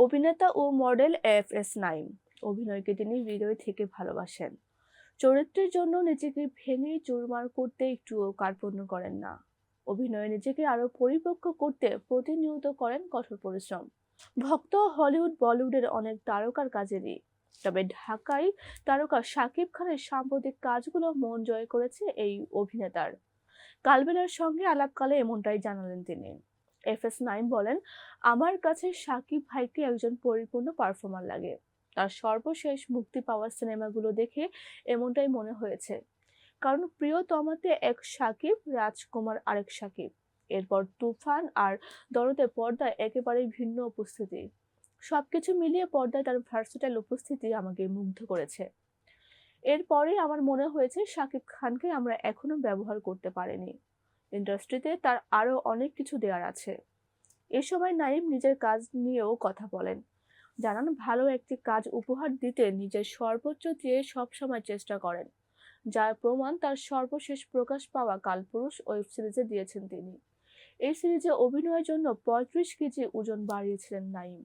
অভিনেতা ও model F S Naim. অভিনয়কে তিনি হৃদয় থেকে ভালোবাসেন। চরিত্রের জন্য নিজেকে ভেঙে চুরমার করতে একটুও কার্পণ্য করেন না। অভিনয়ে নিজেকে আরও পরিপক্ক করতে প্রতিনিয়ত করেন কঠোর পরিশ্রম। ভক্ত হলিউড, বলিউডের অনেক তারকার কাজেরই। তবে ঢাকায় তারকা শাকিব খানের সাম্প্রতিক কাজগুলো মন জয় করেছে এই অভিনেতার। কালবেলার সঙ্গে আলাপকালে এমনটাই জানালেন তিনি। এফ এস নাইম বলেন, আমার কাছে সাকিব ভাইকে একজন পরিপূর্ণ পারফর্মার লাগে। তার সর্বশেষ মুক্তি পাওয়া সিনেমাগুলো দেখে এমনটাই মনে হয়েছে। কারণ প্রিয়তমাতে এক সাকিব, রাজকুমার আরেক সাকিব। এরপর তুফান আর দরদে পর্দায় একেবারেই ভিন্ন উপস্থিতি। সবকিছু মিলিয়ে পর্দায় তার ভার্সেটাইল উপস্থিতি আমাকে মুগ্ধ করেছে। এরপরে আমার মনে হয়েছে শাকিব খানকে আমরা এখনও ব্যবহার করতে পারিনি। ইন্ডাস্ট্রিতে তার আরও অনেক কিছু দেওয়ার আছে। এ সময় নাইম নিজের কাজ নিয়েও কথা বলেন। জানান, ভালো একটি কাজ উপহার দিতে নিজের সর্বোচ্চ দিয়ে সবসময় চেষ্টা করেন, যার প্রমাণ তার সর্বশেষ প্রকাশ পাওয়া কালপুরুষ ওয়েব সিরিজে দিয়েছেন তিনি। এই সিরিজে অভিনয়ের জন্য পঁয়ত্রিশ কেজি ওজন বাড়িয়েছিলেন নাইম।